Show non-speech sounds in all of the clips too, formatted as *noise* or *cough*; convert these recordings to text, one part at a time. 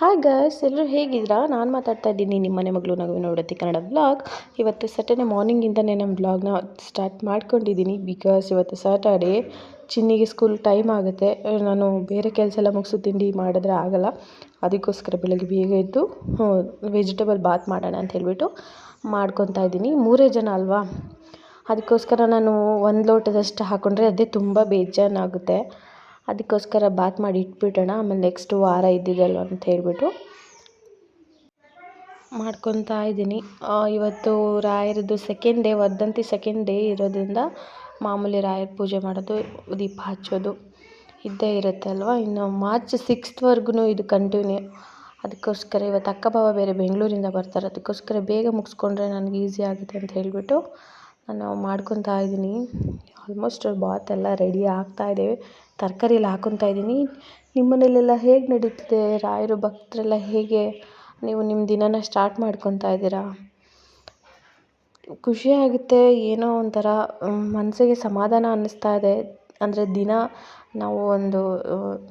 Hi guys ಎಲ್ಲರೂ ಹೇಗಿದ್ದೀರಾ ನಾನು ಮಾತಾಡ್ತಾ ಇದ್ದೀನಿ ನಿಮ್ಮ ಮನೆ ಮಗಳು ನಗುವಿನ ನೋಡತ್ತಿ ಕನ್ನಡ ಬ್ಲಾಗ್ ಇವತ್ತು ಸಟರ್ಡೆ ಮಾರ್ನಿಂಗಿಂದನೇ ನಮ್ಮ ಬ್ಲಾಗ್ನ ಸ್ಟಾರ್ಟ್ ಮಾಡ್ಕೊಂಡಿದ್ದೀನಿ ಬಿಕಾಸ್ ಇವತ್ತು ಸ್ಯಾಟರ್ಡೇ ಚಿನ್ನಿಗೆ ಸ್ಕೂಲ್ ಟೈಮ್ ಆಗುತ್ತೆ. ನಾನು ಬೇರೆ ಕೆಲಸ ಎಲ್ಲ ಮುಗಿಸು ತಿಂಡಿ ಮಾಡಿದ್ರೆ ಆಗಲ್ಲ. ಅದಕ್ಕೋಸ್ಕರ ಬೆಳಗ್ಗೆ ಬೇಗ ಎದ್ದು ವೆಜಿಟೇಬಲ್ ಬಾತ್ ಮಾಡೋಣ ಅಂತ ಹೇಳಿಬಿಟ್ಟು ಮಾಡ್ಕೊತಾ ಇದ್ದೀನಿ. ಮೂರೇ ಜನ ಅಲ್ವಾ? ಅದಕ್ಕೋಸ್ಕರ ನಾನು ಒಂದು ಲೋಟದಷ್ಟು ಹಾಕ್ಕೊಂಡ್ರೆ ಅದೇ ತುಂಬ ಬೇಜಾನಾಗುತ್ತೆ. ಅದಕ್ಕೋಸ್ಕರ ಬಾತ್ ಮಾಡಿ ಇಟ್ಬಿಡೋಣ. ಆಮೇಲೆ ನೆಕ್ಸ್ಟ್ ವಾರ ಇದ್ದಿದ್ದಲ್ಲ ಅಂತ ಹೇಳಿಬಿಟ್ಟು ಮಾಡ್ಕೊತಾ ಇದ್ದೀನಿ. ಇವತ್ತು ರಾಯರದ್ದು ಸೆಕೆಂಡ್ ಡೇ ವರ್ಧಂತಿ ಸೆಕೆಂಡ್ ಡೇ ಇರೋದ್ರಿಂದ ಮಾಮೂಲಿ ರಾಯರ ಪೂಜೆ ಮಾಡೋದು, ದೀಪ ಹಚ್ಚೋದು ಇದ್ದೇ ಇರುತ್ತೆ ಅಲ್ವಾ? ಇನ್ನು ಮಾರ್ಚ್ ಸಿಕ್ಸ್ತ್ವರೆಗೂ ಇದು ಕಂಟಿನ್ಯೂ ಅದಕ್ಕೋಸ್ಕರ ಇವತ್ತು ಅಕ್ಕ ಬೇರೆ ಬೆಂಗಳೂರಿಂದ ಬರ್ತಾರೆ. ಅದಕ್ಕೋಸ್ಕರ ಬೇಗ ಮುಗಿಸ್ಕೊಂಡ್ರೆ ನನಗೆ ಈಸಿ ಆಗುತ್ತೆ ಅಂತ ಹೇಳಿಬಿಟ್ಟು ನಾನು ಮಾಡ್ಕೊತಾ ಇದ್ದೀನಿ. ಆಲ್ಮೋಸ್ಟ್ ಬಾತ್ ಎಲ್ಲ ರೆಡಿ ಆಗ್ತಾಯಿದೆ ತರಕಾರಿ ಎಲ್ಲ ಹಾಕೊತಾ ಇದ್ದೀನಿ. ನಿಮ್ಮ ಮನೇಲೆಲ್ಲ ಹೇಗೆ ನಡೀತಿದೆ? ರಾಯರು, ಭಕ್ತರೆಲ್ಲ ಹೇಗೆ? ನೀವು ನಿಮ್ಮ ದಿನನ ಸ್ಟಾರ್ಟ್ ಮಾಡ್ಕೊತಾ ಇದ್ದೀರಾ? ಖುಷಿ ಆಗುತ್ತೆ. ಏನೋ ಒಂಥರ ಮನಸ್ಸಿಗೆ ಸಮಾಧಾನ ಅನ್ನಿಸ್ತಾ ಇದೆ. ಅಂದರೆ ದಿನ ನಾವು ಒಂದು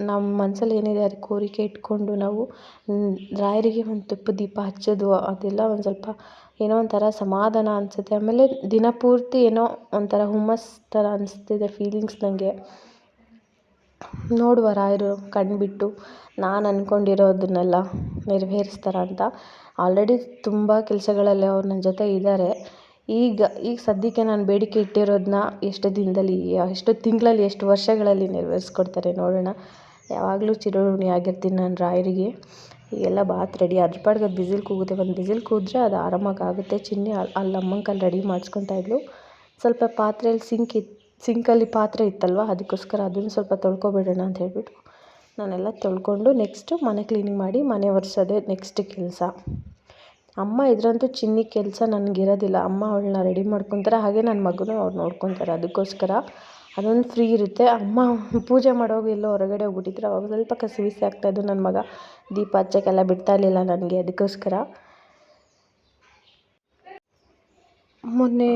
ನಮ್ಮ ಮನಸಲ್ಲಿ ಏನಿದೆ ಅದು ಕೋರಿಕೆ ಇಟ್ಕೊಂಡು ನಾವು ರಾಯರಿಗೆ ಒಂದು ತುಪ್ಪ ದೀಪ ಹಚ್ಚೋದು, ಅದೆಲ್ಲ ಒಂದು ಸ್ವಲ್ಪ ಏನೋ ಒಂಥರ ಸಮಾಧಾನ ಅನಿಸುತ್ತೆ. ಆಮೇಲೆ ದಿನ ಪೂರ್ತಿ ಏನೋ ಒಂಥರ ಹುಮ್ಮಸ್ಸು ಥರ ಅನಿಸ್ತಿದೆ ಫೀಲಿಂಗ್ಸ್ ನನಗೆ ನೋಡುವ ರಾಯರು ಕಣ್ಬಿಟ್ಟು ನಾನು ಅಂದ್ಕೊಂಡಿರೋದನ್ನೆಲ್ಲ ನೆರವೇರಿಸ್ತಾರ ಅಂತ ಆಲ್ರೆಡಿ ತುಂಬ ಕೆಲಸಗಳಲ್ಲಿ ಅವ್ರು ನನ್ನ ಜೊತೆ ಇದ್ದಾರೆ ಈಗ ಈಗ ಸದ್ಯಕ್ಕೆ ನಾನು ಬೇಡಿಕೆ ಇಟ್ಟಿರೋದನ್ನ ಎಷ್ಟು ದಿನದಲ್ಲಿ, ಎಷ್ಟು ತಿಂಗಳಲ್ಲಿ, ಎಷ್ಟು ವರ್ಷಗಳಲ್ಲಿ ನೆರವೇರಿಸ್ಕೊಡ್ತಾರೆ ನೋಡೋಣ. ಯಾವಾಗಲೂ ಚಿರಋಣಿ ಆಗಿರ್ತೀನಿ ನಾನು ರಾಯರಿಗೆ. ಈಗೆಲ್ಲ ಬಾತ್ ರೆಡಿ ಅದ್ರ ಪಾಡಿಗೆ ಅದು ಬಿಸಿಲು ಕೂಗುತ್ತೆ. ಒಂದು ಬಿಸಿಲ್ ಕೂದ್ರೆ ಅದು ಆರಾಮಾಗಿ ಆಗುತ್ತೆ. ಚಿನ್ನಿ ಅಲ್ಲಿ ಅಮ್ಮನ ರೆಡಿ ಮಾಡಿಸ್ಕೊತಾ ಇದ್ಲು. ಸ್ವಲ್ಪ ಪಾತ್ರೆಯಲ್ಲಿ ಸಿಂಕ್ ಇತ್ತು ಸಿಂಕಲ್ಲಿ ಪಾತ್ರೆ ಇತ್ತಲ್ವ? ಅದಕ್ಕೋಸ್ಕರ ಅದನ್ನು ಸ್ವಲ್ಪ ತೊಳ್ಕೊಬಿಡೋಣ ಅಂತ ಹೇಳ್ಬಿಟ್ಟು ನಾನೆಲ್ಲ ತೊಳ್ಕೊಂಡು ನೆಕ್ಸ್ಟು ಮನೆ ಕ್ಲೀನಿಂಗ್ ಮಾಡಿ ಮನೆ ಒರೆಸೋದೇ ನೆಕ್ಸ್ಟ್ ಕೆಲಸ. ಅಮ್ಮ ಇದ್ರಂತೂ ಚಿನ್ನಿ ಕೆಲಸ ನನಗಿರೋದಿಲ್ಲ. ಅಮ್ಮ ಅವಳನ್ನ ರೆಡಿ ಮಾಡ್ಕೊತಾರೆ. ಹಾಗೆ ನನ್ನ ಮಗನೂ ಅವ್ರು ನೋಡ್ಕೊತಾರೆ. ಅದಕ್ಕೋಸ್ಕರ ಅದೊಂದು ಫ್ರೀ ಇರುತ್ತೆ. ಅಮ್ಮ ಪೂಜೆ ಮಾಡುವಾಗ ಎಲ್ಲೋ ಹೊರಗಡೆ ಹೋಗ್ಬಿಟ್ಟಿದ್ರು ಅವಾಗ ಸ್ವಲ್ಪ ಕಸಿವಿಸಿ ಆಗ್ತಾಯಿದ್ದು ನನ್ನ ಮಗ ದೀಪ ಹಚ್ಚೋಕ್ಕೆಲ್ಲ ಬಿಡ್ತಾ ಇರಲಿಲ್ಲ ನನಗೆ. ಅದಕ್ಕೋಸ್ಕರ ಮೊನ್ನೆ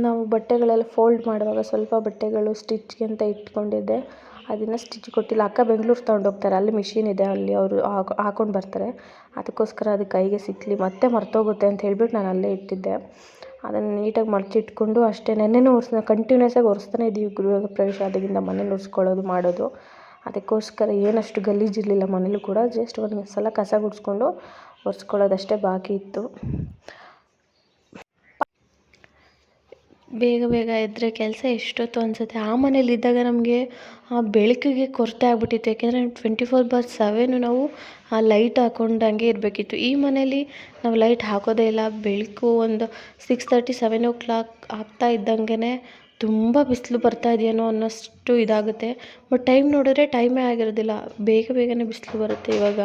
ನಾವು ಬಟ್ಟೆಗಳೆಲ್ಲ ಫೋಲ್ಡ್ ಮಾಡುವಾಗ ಸ್ವಲ್ಪ ಬಟ್ಟೆಗಳು ಸ್ಟಿಚ್ಗೆ ಅಂತ ಇಟ್ಕೊಂಡಿದ್ದೆ. ಅದನ್ನು ಸ್ಟಿಚ್ ಕೊಟ್ಟಿಲ್ಲ. ಅಕ್ಕ ಬೆಂಗ್ಳೂರು ತಗೊಂಡೋಗ್ತಾರೆ ಅಲ್ಲಿ ಮಿಷಿನ್ ಇದೆ. ಅಲ್ಲಿ ಅವರು ಹಾಕೊಂಡು ಬರ್ತಾರೆ. ಅದಕ್ಕೋಸ್ಕರ ಅದು ಕೈಗೆ ಸಿಕ್ಕಲಿ ಮತ್ತೆ ಮರ್ತೋಗುತ್ತೆ ಅಂತ ಹೇಳ್ಬಿಟ್ಟು ನಾನು ಅಲ್ಲೇ ಇಟ್ಟಿದ್ದೆ. ಅದನ್ನು ನೀಟಾಗಿ ಮಡಚಿಟ್ಕೊಂಡು ಅಷ್ಟೇ. ನೆನ್ನೆನೂ ಒರೆಸ್ನ ಕಂಟಿನ್ಯೂಸ್ ಆಗಿ ಒರೆಸ್ತಾನೆ ಇದ್ದೀವಿ ಗೃಹ ಪ್ರವೇಶ. ಆದಾಗಿಂದ ಮನೇಲಿ ಒರೆಸ್ಕೊಳ್ಳೋದು ಮಾಡೋದು. ಅದಕ್ಕೋಸ್ಕರ ಏನಷ್ಟು ಗಲೀಜಿರಲಿಲ್ಲ ಮನೇಲೂ ಕೂಡ. ಜಸ್ಟ್ ಒಂದು ಸಲ ಕಸ ಗುಡಿಸ್ಕೊಂಡು ಒರೆಸ್ಕೊಳ್ಳೋದಷ್ಟೇ ಬಾಕಿ ಇತ್ತು. ಬೇಗ ಬೇಗ ಎದ್ದರೆ ಕೆಲಸ ಎಷ್ಟೊತ್ತು ಅನಿಸುತ್ತೆ. ಆ ಮನೇಲಿದ್ದಾಗ ನಮಗೆ ಆ ಬೆಳಕಿಗೆ ಕೊರತೆ ಆಗ್ಬಿಟ್ಟಿತ್ತು. ಯಾಕೆಂದರೆ ಟ್ವೆಂಟಿ ಫೋರ್ ಬಾರ್ ಸೆವೆನು ನಾವು ಆ ಲೈಟ್ ಹಾಕೊಂಡಂಗೆ ಇರಬೇಕಿತ್ತು. ಈ ಮನೇಲಿ ನಾವು ಲೈಟ್ ಹಾಕೋದೇ ಇಲ್ಲ. ಬೆಳಕು ಒಂದು six thirty seven o'clock ಆಗ್ತಾ ಇದ್ದಂಗೆ ತುಂಬ ಬಿಸಿಲು ಬರ್ತಾ ಇದೆಯೇನೋ ಅನ್ನೋಷ್ಟು ಇದಾಗುತ್ತೆ. ಬಟ್ ಟೈಮ್ ನೋಡಿದ್ರೆ ಟೈಮೇ ಆಗಿರೋದಿಲ್ಲ. ಬೇಗ ಬೇಗನೆ ಬಿಸಿಲು ಬರುತ್ತೆ ಇವಾಗ.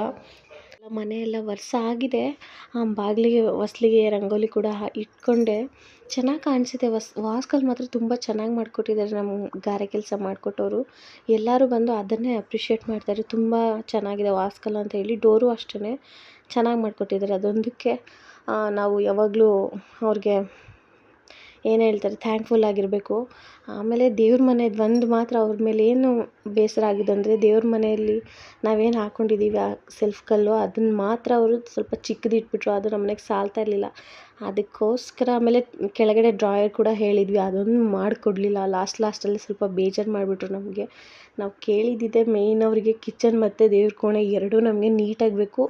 ಮನೆ ಎಲ್ಲ ವರ್ಷ ಆಗಿದೆ. ಬಾಗಿಲಿಗೆ, ಹೊಸ್ಲಿಗೆ ರಂಗೋಲಿ ಕೂಡ ಇಟ್ಕೊಂಡೆ. ಚೆನ್ನಾಗಿ ಕಾಣಿಸಿದೆ. ಹೊಸ್, ವಾಸ್ಕಲ್ ಮಾತ್ರ ತುಂಬ ಚೆನ್ನಾಗಿ ಮಾಡಿಕೊಟ್ಟಿದ್ದಾರೆ ನಮ್ಮ ಗಾರೆ ಕೆಲಸ ಮಾಡಿಕೊಟ್ಟವರು. ಎಲ್ಲರೂ ಬಂದು ಅದನ್ನೇ ಅಪ್ರಿಷಿಯೇಟ್ ಮಾಡ್ತಾರೆ ತುಂಬ ಚೆನ್ನಾಗಿದೆ ವಾಸ್ಕಲ್ ಅಂತ ಹೇಳಿ. ಡೋರು ಅಷ್ಟೇ ಚೆನ್ನಾಗಿ ಮಾಡಿಕೊಟ್ಟಿದ್ದಾರೆ. ಅದೊಂದಕ್ಕೆ ನಾವು ಯಾವಾಗಲೂ ಅವ್ರಿಗೆ ಏನು ಹೇಳ್ತಾರೆ ಥ್ಯಾಂಕ್ಫುಲ್ ಆಗಿರಬೇಕು. ಆಮೇಲೆ ದೇವ್ರ ಮನೆದು ಒಂದು ಮಾತ್ರ ಅವ್ರ ಮೇಲೆ ಏನು ಬೇಸರ ಅಂದರೆ, ದೇವ್ರ ಮನೆಯಲ್ಲಿ ನಾವೇನು ಹಾಕ್ಕೊಂಡಿದ್ದೀವಿ ಆ ಸೆಲ್ಫ್ ಕಲ್ಲು ಅದನ್ನು ಮಾತ್ರ ಅವರು ಸ್ವಲ್ಪ ಚಿಕ್ಕದು ಇಟ್ಬಿಟ್ರು ಅದು ನಮ್ಮ ಮನೆಗೆ ಸಾಲ್ತಾ ಇರಲಿಲ್ಲ. ಅದಕ್ಕೋಸ್ಕರ ಆಮೇಲೆ ಕೆಳಗಡೆ ಡ್ರಾಯರ್ ಕೂಡ ಹೇಳಿದ್ವಿ, ಅದೊಂದು ಮಾಡಿಕೊಡ್ಲಿಲ್ಲ. ಲಾಸ್ಟ್ ಲಾಸ್ಟಲ್ಲಿ ಸ್ವಲ್ಪ ಬೇಜಾರು ಮಾಡಿಬಿಟ್ರು ನಮಗೆ. ನಾವು ಕೇಳಿದ್ದಿದ್ದೆ ಮೇಯ್ನ್ ಅವರಿಗೆ ಕಿಚನ್ ಮತ್ತು ದೇವ್ರ ಕೋಣೆ ಎರಡೂ ನಮಗೆ ನೀಟಾಗಿ ಬೇಕು.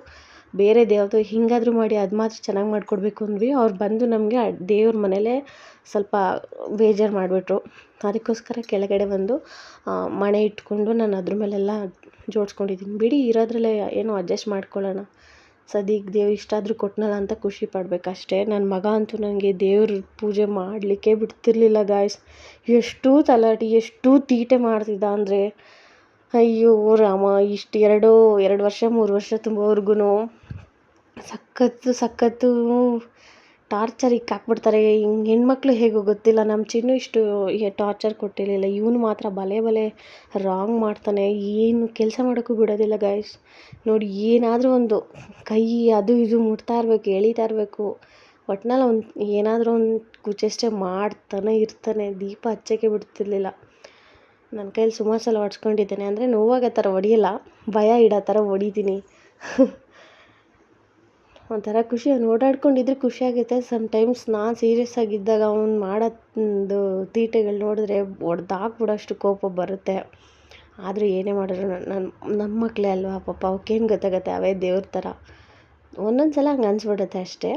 ಬೇರೆದು ಯಾವುದೋ ಹಿಂಗಾದರೂ ಮಾಡಿ ಅದು ಮಾತ್ರ ಚೆನ್ನಾಗಿ ಮಾಡಿಕೊಡ್ಬೇಕು ಅಂದ್ವಿ. ಅವ್ರು ಬಂದು ನಮಗೆ ದೇವ್ರ ಮನೇಲೆ ಸ್ವಲ್ಪ ಬೇಜಾರು ಮಾಡಿಬಿಟ್ರು. ಅದಕ್ಕೋಸ್ಕರ ಕೆಳಗಡೆ ಬಂದು ಮಣೆ ಇಟ್ಕೊಂಡು ನಾನು ಅದ್ರ ಮೇಲೆಲ್ಲ ಜೋಡಿಸ್ಕೊಂಡಿದ್ದೀನಿ ಬಿಡಿ ಇರೋದ್ರಲ್ಲೇ ಏನೋ ಅಡ್ಜಸ್ಟ್ ಮಾಡ್ಕೊಳ್ಳೋಣ. ಸದ್ಯಕ್ಕೆ ದೇವ್ರು ಇಷ್ಟಾದರೂ ಕೊಟ್ಟನಲ್ಲ ಅಂತ ಖುಷಿ ಪಡಬೇಕಷ್ಟೇ ನನ್ನ ಮಗ ಅಂತೂ ನನಗೆ ದೇವ್ರ ಪೂಜೆ ಮಾಡಲಿಕ್ಕೆ ಬಿಡ್ತಿರಲಿಲ್ಲ ಗಾಯ್ಸ್ ಎಷ್ಟು ತಲಾಟಿ, ಎಷ್ಟು ತೀಟೆ ಮಾಡ್ತಿದ್ದ ಅಂದರೆ, ಅಯ್ಯೋ ರಾಮ, ಇಷ್ಟು ಎರಡು ಎರಡು ವರ್ಷ, ಮೂರು ವರ್ಷ ತುಂಬೋವರ್ಗು ಸಖತ್ತು ಸಖತ್ತು ಟಾರ್ಚರ್ ಇಕ್ಕಾಕ್ಬಿಡ್ತಾರೆ ಹಿಂಗೆ ಹೆಣ್ಮಕ್ಳು ಹೇಗೋ ಗೊತ್ತಿಲ್ಲ. ನಮ್ಮ ಚಿನ್ನು ಇಷ್ಟು ಟಾರ್ಚರ್ ಕೊಟ್ಟಿರಲಿಲ್ಲ. ಇವನು ಮಾತ್ರ ಬಲೆ ಬಲೆ ರಾಂಗ್ ಮಾಡ್ತಾನೆ. ಏನು ಕೆಲಸ ಮಾಡೋಕ್ಕೂ ಬಿಡೋದಿಲ್ಲ ಗೈಸ್ ನೋಡಿ, ಏನಾದರೂ ಒಂದು ಕೈ ಅದು ಇದು ಮುಟ್ತಾ ಇರಬೇಕು, ಎಳಿತಾ ಇರಬೇಕು. ಒಟ್ನಲ್ಲಿ ಒಂದು ಏನಾದರೂ ಒಂದು ಕುಚೇಷ್ಟೆ ಮಾಡ್ತಾನೆ ಇರ್ತಾನೆ. ದೀಪ ಹಚ್ಚೋಕ್ಕೆ ಬಿಡ್ತಿರ್ಲಿಲ್ಲ. ನನ್ನ ಕೈಯಲ್ಲಿ ಸುಮಾರು ಸಲ ಹೊಡ್ಸ್ಕೊಂಡಿದ್ದೇನೆ. ಅಂದರೆ ನೋವಾಗ ಥರ ಹೊಡಿಯಲ್ಲ. ಭಯ ಇಡೋ ಥರ ಹೊಡಿತೀನಿ. *laughs* ಒಂಥರ ಖುಷಿ. ಅವ್ನು ಓಡಾಡ್ಕೊಂಡಿದ್ರೆ ಖುಷಿಯಾಗುತ್ತೆ ಸಮ್ಟೈಮ್ಸ್ ನಾನು ಸೀರಿಯಸ್ ಆಗಿದ್ದಾಗ ಅವ್ನು ಮಾಡೋದು ತೀಟೆಗಳು ನೋಡಿದ್ರೆ ಹೊಡ್ದಾಕ್ಬಿಡೋಷ್ಟು ಕೋಪ ಬರುತ್ತೆ. ಆದರೂ ಏನೇ ಮಾಡಿದ್ರು ನನ್ನ ನಮ್ಮ ಮಕ್ಕಳೇ ಅಲ್ವಾ? ಪಾಪ ಅವಕ್ಕೇನು ಗೊತ್ತಾಗುತ್ತೆ? ಅವೇ ದೇವ್ರ ಥರ ಒಂದೊಂದು ಸಲ ಹಂಗೆ ಅನಿಸ್ಬಿಡುತ್ತೆ ಅಷ್ಟೇ.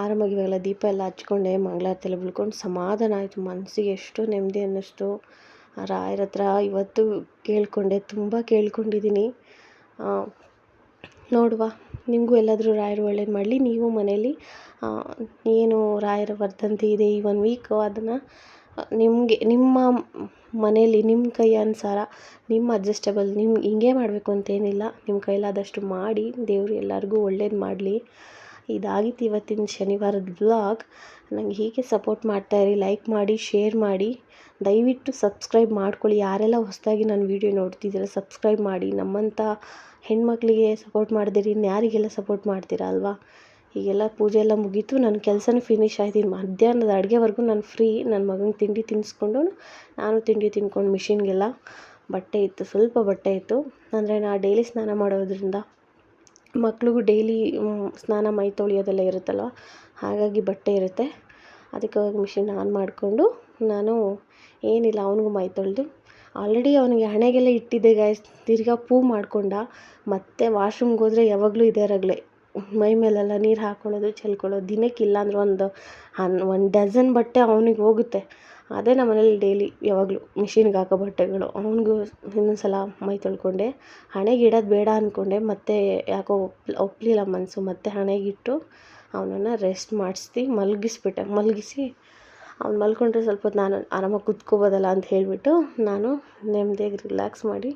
ಆರಾಮಾಗಿ ಇವಾಗೆಲ್ಲ ದೀಪ ಎಲ್ಲ ಹಚ್ಕೊಂಡೆ ಮಂಗಳಾರತಿ ಎಲ್ಲ ಬಿಳ್ಕೊಂಡು ಸಮಾಧಾನ ಆಯಿತು. ಮನಸ್ಸಿಗೆ ಎಷ್ಟು ನೆಮ್ಮದಿ ಅನ್ನಿಸ್ತು. ರಾಯರ ಹತ್ರ ಇವತ್ತು ಕೇಳಿಕೊಂಡೆ, ತುಂಬ ಕೇಳ್ಕೊಂಡಿದ್ದೀನಿ. ನೋಡುವ. ನಿಮಗೂ ಎಲ್ಲಾದರೂ ರಾಯರು ಒಳ್ಳೇದು ಮಾಡಲಿ, ನೀವು ಮನೇಲಿ ಏನು ರಾಯರ ವರ್ಧಂತಿ ಇದೆ ಈ ಒನ್ ವೀಕು ಅದನ್ನು ನಿಮಗೆ, ನಿಮ್ಮ ಮನೇಲಿ ನಿಮ್ಮ ಕೈ ಅನುಸಾರ, ನಿಮ್ಮ ಅಡ್ಜಸ್ಟಬಲ್ ನಿಮ್ಮ ಹಿಂಗೆ ಮಾಡಬೇಕು ಅಂತೇನಿಲ್ಲ ನಿಮ್ಮ ಕೈಲಾದಷ್ಟು ಮಾಡಿ, ದೇವರು ಎಲ್ಲರಿಗೂ ಒಳ್ಳೇದು ಮಾಡಲಿ. ಇದಾಗಿತ್ತು ಇವತ್ತಿನ ಶನಿವಾರದ ವ್ಲಾಗ್ ನಂಗೆ ಹೀಗೆ ಸಪೋರ್ಟ್ ಮಾಡ್ತಾಯಿರಿ ಲೈಕ್ ಮಾಡಿ ಶೇರ್ ಮಾಡಿ. ದಯವಿಟ್ಟು ಸಬ್ಸ್ಕ್ರೈಬ್ ಮಾಡ್ಕೊಳ್ಳಿ. ಯಾರೆಲ್ಲ ಹೊಸದಾಗಿ ನನ್ನ ವೀಡಿಯೋ ನೋಡ್ತಿದ್ದೀರ ಸಬ್ಸ್ಕ್ರೈಬ್ ಮಾಡಿ. ನಮ್ಮಂಥ ಹೆಣ್ಮಕ್ಳಿಗೆ ಸಪೋರ್ಟ್ ಮಾಡದಿರಿ ಇನ್ಯಾರಿಗೆಲ್ಲ ಸಪೋರ್ಟ್ ಮಾಡ್ತೀರಾ ಅಲ್ವಾ? ಈಗೆಲ್ಲ ಪೂಜೆ ಎಲ್ಲ ಮುಗೀತು. ನನ್ನ ಕೆಲಸನೂ ಫಿನಿಶ್ ಆಯ್ತು. ಇನ್ನು ಮಧ್ಯಾಹ್ನದ ಅಡುಗೆವರೆಗೂ ನಾನು ಫ್ರೀ ನನ್ನ ಮಗನ ತಿಂಡಿ ತಿನ್ನಿಸ್ಕೊಂಡು ನಾನು ತಿಂಡಿ ತಿನ್ಕೊಂಡು ಮಿಷಿನ್ಗೆಲ್ಲ ಬಟ್ಟೆ ಇತ್ತು, ಸ್ವಲ್ಪ ಬಟ್ಟೆ ಇತ್ತು. ಅಂದರೆ ನಾ ಡೈಲಿ ಸ್ನಾನ ಮಾಡೋದ್ರಿಂದ ಮಕ್ಳಿಗೂ ಡೈಲಿ ಸ್ನಾನ ಮೈ ತೊಳಿಯೋದೆಲ್ಲ ಇರುತ್ತಲ್ವ? ಹಾಗಾಗಿ ಬಟ್ಟೆ ಇರುತ್ತೆ. ಅದಕ್ಕೆ ಮಿಷಿನ್ ಆನ್ ಮಾಡಿಕೊಂಡು ನಾನು ಏನಿಲ್ಲ, ಅವನಿಗೂ ಮೈ ತೊಳೆದು. ಆಲ್ರೆಡಿ ಅವನಿಗೆ ಹಣೆಗೆಲ್ಲ ಇಟ್ಟಿದ್ದೆ ಗಾಯ್ಸ್ ತಿರ್ಗಾ ಪೂ ಮಾಡಿಕೊಂಡ. ಮತ್ತೆ ವಾಶ್ರೂಮ್ಗೆ ಹೋದರೆ ಯಾವಾಗಲೂ ಇದೇ ರಗಳೆ. ಮೈ ಮೇಲೆಲ್ಲ ನೀರು ಹಾಕ್ಕೊಳ್ಳೋದು ಚೆಲ್ಕೊಳ್ಳೋದು, ದಿನಕ್ಕೆ ಇಲ್ಲ ಅಂದ್ರೆ ಒಂದು ಹನ್, ಒಂದು ಡಜನ್ ಬಟ್ಟೆ ಅವನಿಗೆ ಹೋಗುತ್ತೆ. ಅದೇ ನಮ್ಮ ಮನೇಲಿ ಡೈಲಿ ಯಾವಾಗಲೂ ಮಿಷಿನ್ಗೆ ಹಾಕೋ ಬಟ್ಟೆಗಳು. ಅವನಿಗೂ ಇನ್ನೊಂದು ಸಲ ಮೈ ತೊಳ್ಕೊಂಡೆ. ಹಣೆಗೆ ಇಡೋದು ಬೇಡ ಅಂದ್ಕೊಂಡೆ ಮತ್ತೆ ಯಾಕೋ ಒಪ್ ಒಪ್ಪಲಿಲ್ಲ ಮನಸ್ಸು ಮತ್ತೆ ಹಣೆಗಿಟ್ಟು ಅವನನ್ನು ರೆಸ್ಟ್ ಮಾಡಿಸಿ ಮಲಗಿಸ್ಬಿಟ್ಟೆ. ಮಲಗಿಸಿ ಅವ್ನು ಮಲ್ಕೊಂಡ್ರೆ ಸ್ವಲ್ಪ ನಾನು ಆರಾಮಾಗಿ ಕುತ್ಕೋಬೋದಲ್ಲ ಅಂತ ಹೇಳಿಬಿಟ್ಟು ನಾನು ನೆಮ್ಮದಿಯಾಗಿ ರಿಲ್ಯಾಕ್ಸ್ ಮಾಡಿ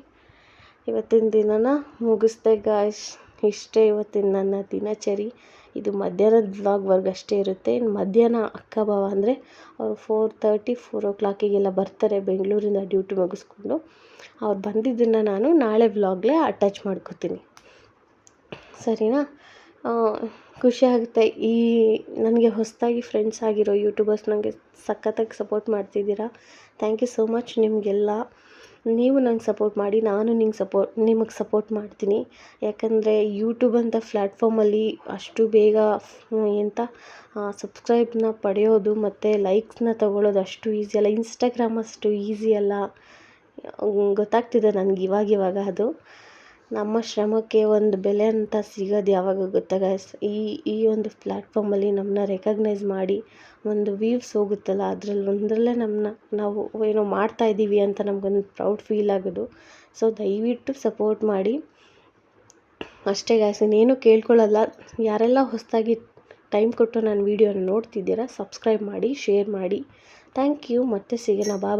ಇವತ್ತಿನ ದಿನನ ಮುಗಿಸ್ದೆ ಗಾಯ್ಸ್ ಇಷ್ಟೇ ಇವತ್ತಿನ ನನ್ನ ದಿನಚರಿ. ಇದು ಮಧ್ಯಾಹ್ನದ ವ್ಲಾಗ್ವರೆಗೂ ಅಷ್ಟೇ ಇರುತ್ತೆ. ಇನ್ನು ಮಧ್ಯಾಹ್ನ ಅಕ್ಕ ಭಾವ ಅಂದರೆ ಅವರು ಫೋರ್ ತರ್ಟಿ ಫೋರ್ ಓ ಕ್ಲಾಕಿಗೆಲ್ಲ ಬರ್ತಾರೆ ಬೆಂಗಳೂರಿಂದ ಡ್ಯೂಟಿ ಮುಗಿಸ್ಕೊಂಡು. ಅವ್ರು ಬಂದಿದ್ದನ್ನು ನಾನು ನಾಳೆ ವ್ಲಾಗ್ಲೇ ಅಟ್ಯಾಚ್ ಮಾಡ್ಕೋತೀನಿ. ಸರಿನಾ? ಖುಷಿ ಆಗುತ್ತೆ. ಈ ನನಗೆ ಹೊಸದಾಗಿ ಫ್ರೆಂಡ್ಸ್ ಆಗಿರೋ ಯೂಟ್ಯೂಬರ್ಸ್ ನನಗೆ ಸಖತ್ತಾಗಿ ಸಪೋರ್ಟ್ ಮಾಡ್ತಿದ್ದೀರಾ? ಥ್ಯಾಂಕ್ ಯು ಸೋ ಮಚ್ ನಿಮಗೆಲ್ಲ. ನೀವು ನಂಗೆ ಸಪೋರ್ಟ್ ಮಾಡಿ, ನಾನು ನಿಂಗೆ ಸಪೋರ್ಟ್ ನಿಮಗೆ ಸಪೋರ್ಟ್ ಮಾಡ್ತೀನಿ. ಯಾಕಂದರೆ ಯೂಟ್ಯೂಬ್ ಅಂತ ಪ್ಲ್ಯಾಟ್ಫಾರ್ಮಲ್ಲಿ ಅಷ್ಟು ಬೇಗ ಎಂಥ ಸಬ್ಸ್ಕ್ರೈಬ್ನ ಪಡೆಯೋದು ಮತ್ತು ಲೈಕ್ಸ್ನ ತೊಗೊಳ್ಳೋದು ಅಷ್ಟು ಈಸಿ ಅಲ್ಲ. ಇನ್ಸ್ಟಾಗ್ರಾಮ್ ಅಷ್ಟು ಈಸಿ ಅಲ್ಲ. ಗೊತ್ತಾಗ್ತಿದೆ ನನಗೆ ಇವಾಗ ಇವಾಗ ಅದು. ನಮ್ಮ ಶ್ರಮಕ್ಕೆ ಒಂದು ಬೆಲೆ ಅಂತ ಸಿಗೋದು ಯಾವಾಗ ಗೊತ್ತಾ ಗೈಸ್ ಈ ಈ ಒಂದು ಪ್ಲ್ಯಾಟ್ಫಾರ್ಮಲ್ಲಿ ನಮ್ಮನ್ನ ರೆಕಗ್ನೈಸ್ ಮಾಡಿ ಒಂದು ವೀವ್ಸ್ ಹೋಗುತ್ತಲ್ಲ, ಅದ್ರಲ್ಲಿ ಒಂದರಲ್ಲೇ ನಮ್ಮನ್ನ ನಾವು ಏನೋ ಮಾಡ್ತಾ ಇದ್ದೀವಿ ಅಂತ ನಮಗೊಂದು ಪ್ರೌಡ್ ಫೀಲ್ ಆಗೋದು. ಸೊ ದಯವಿಟ್ಟು ಸಪೋರ್ಟ್ ಮಾಡಿ. ಅಷ್ಟೇ ಗಾಯ್ಸ್ ಇನ್ನೇನು ಕೇಳ್ಕೊಳ್ಳಲ್ಲ. ಯಾರೆಲ್ಲ ಹೊಸದಾಗಿ ಟೈಮ್ ಕೊಟ್ಟು ನಾನು ವೀಡಿಯೋನ ನೋಡ್ತಿದ್ದೀರಾ ಸಬ್ಸ್ಕ್ರೈಬ್ ಮಾಡಿ ಶೇರ್ ಮಾಡಿ. ಥ್ಯಾಂಕ್ ಯು ಮತ್ತೆ ಸಿಗೋಣ. ಬಾಯ್